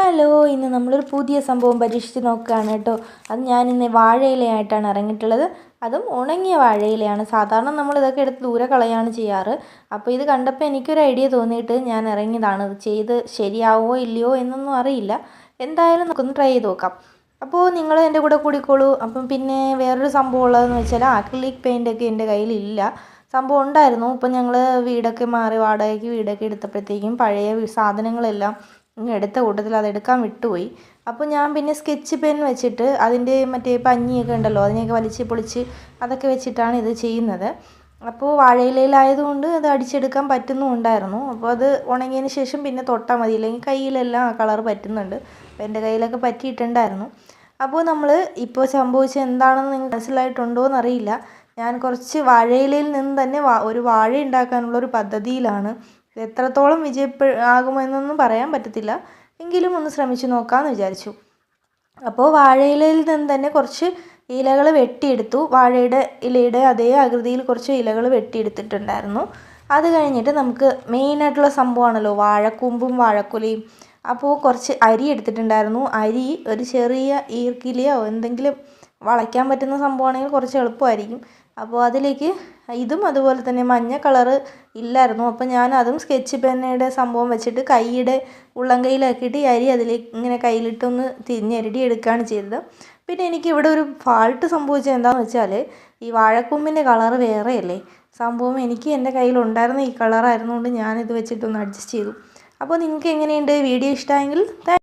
Hello ഇന്ന് നമ്മളൊരു പുതിയ സംഭവം പരീക്ഷിച്ച് നോക്കുകയാണ് കേട്ടോ. അത് ഞാൻ ഇന്ന് വാഴയിലയായിട്ടാണ് ഇറങ്ങിയിട്ടുള്ളത്. അതും ഉണങ്ങിയ വാഴയിലയാണ്. സാധാരണ നമ്മൾ ഇതൊക്കെ എടുത്ത് ദൂരെ കളയാണ് ചെയ്യാറ്. അപ്പോൾ ഇത് കണ്ടപ്പോൾ എനിക്കൊരു ഐഡിയ തോന്നിയിട്ട് ഞാൻ ഇറങ്ങിയതാണ്. ഇത് ചെയ്ത് ശരിയാവോ ഇല്ലയോ എന്നൊന്നും അറിയില്ല. എന്തായാലും നമുക്കൊന്ന് ട്രൈ ചെയ്ത് നോക്കാം. അപ്പോൾ നിങ്ങൾ എന്റെ കൂടെ കൂടിക്കോളൂ. അപ്പം പിന്നെ വേറൊരു സംഭവം ഉള്ളതെന്ന് വെച്ചാൽ ആക്രിലിക് പെയിന്റൊക്കെ എന്റെ കയ്യിലില്ല. സംഭവം ഉണ്ടായിരുന്നു. ഇപ്പം ഞങ്ങൾ വീടൊക്കെ മാറി വാടകയ്ക്ക് വീടൊക്കെ എടുത്തപ്പോഴത്തേക്കും പഴയ സാധനങ്ങളെല്ലാം ഇങ്ങ് എടുത്ത കൂട്ടത്തിൽ അതെടുക്കാൻ വിട്ടുപോയി. അപ്പോൾ ഞാൻ പിന്നെ സ്കെച്ച് പെൻ വെച്ചിട്ട് അതിന്റെ മറ്റേ പഞ്ഞിയൊക്കെ ഉണ്ടല്ലോ അതിനെയൊക്കെ വലിച്ച് പൊളിച്ച് അതൊക്കെ വെച്ചിട്ടാണ് ഇത് ചെയ്യുന്നത്. അപ്പോൾ വാഴയിലയിലായതുകൊണ്ട് അത് അടിച്ചെടുക്കാൻ പറ്റുന്നുണ്ടായിരുന്നു അപ്പോൾ അത് ഉണങ്ങിയതിന് ശേഷം പിന്നെ തൊട്ടാൽ മതി അല്ലെങ്കിൽ കയ്യിലെല്ലാം ആ കളർ പറ്റുന്നുണ്ട്. അപ്പോൾ എന്റെ കയ്യിലൊക്കെ പറ്റിയിട്ടുണ്ടായിരുന്നു. അപ്പോൾ നമ്മൾ ഇപ്പോൾ സംഭവിച്ച എന്താണെന്ന് നിങ്ങൾക്ക് മനസ്സിലായിട്ടുണ്ടോ എന്നറിയില്ല ഞാൻ കുറച്ച് വാഴയിലയിൽ നിന്ന് തന്നെ ഒരു വാഴ ഉണ്ടാക്കാനുള്ള ഒരു പദ്ധതിയിലാണ് എത്രത്തോളം വിജയപ്പെ ആകുമെന്നൊന്നും പറയാൻ പറ്റത്തില്ല. എങ്കിലും ഒന്ന് ശ്രമിച്ചു നോക്കാമെന്ന് വിചാരിച്ചു. അപ്പോൾ വാഴയിലയിൽ നിന്ന് തന്നെ കുറച്ച് ഇലകൾ വെട്ടിയെടുത്തു. വാഴയുടെ ഇലയുടെ അതേ ആകൃതിയിൽ കുറച്ച് ഇലകൾ വെട്ടിയെടുത്തിട്ടുണ്ടായിരുന്നു. അത് കഴിഞ്ഞിട്ട് നമുക്ക് മെയിനായിട്ടുള്ള സംഭവമാണല്ലോ വാഴക്കൂമ്പും വാഴക്കുലയും. അപ്പോൾ കുറച്ച് അരി എടുത്തിട്ടുണ്ടായിരുന്നു. അരി ഒരു ചെറിയ ഈർക്കിലയോ എന്തെങ്കിലും വളയ്ക്കാൻ പറ്റുന്ന സംഭവമാണെങ്കിൽ കുറച്ച് എളുപ്പമായിരിക്കും. അപ്പോൾ അതിലേക്ക് ഇതും അതുപോലെ തന്നെ മഞ്ഞ കളറ് ഇല്ലായിരുന്നു. അപ്പോൾ ഞാൻ അതും സ്കെച്ച് പെന്നയുടെ സംഭവം വെച്ചിട്ട് കൈയുടെ ഉള്ളം കൈയിലാക്കിയിട്ട് ഈ അരി അതിലേക്ക് ഇങ്ങനെ കയ്യിലിട്ടൊന്ന് തിരിഞ്ഞരടി എടുക്കുകയാണ് ചെയ്തത്. പിന്നെ എനിക്ക് ഇവിടെ ഒരു ഫാൾട്ട് സംഭവിച്ചത് എന്താണെന്ന് വെച്ചാൽ ഈ വാഴക്കൊമ്പിന്റെ കളറ് വേറെയല്ലേ? സംഭവം എനിക്ക് എന്റെ കയ്യിലുണ്ടായിരുന്ന ഈ കളറായിരുന്നുകൊണ്ട് ഞാനിത് വെച്ചിട്ടൊന്ന് അഡ്ജസ്റ്റ് ചെയ്തു. അപ്പോൾ നിങ്ങൾക്ക് എങ്ങനെയുണ്ട്? വീഡിയോ ഇഷ്ടമായെങ്കിൽ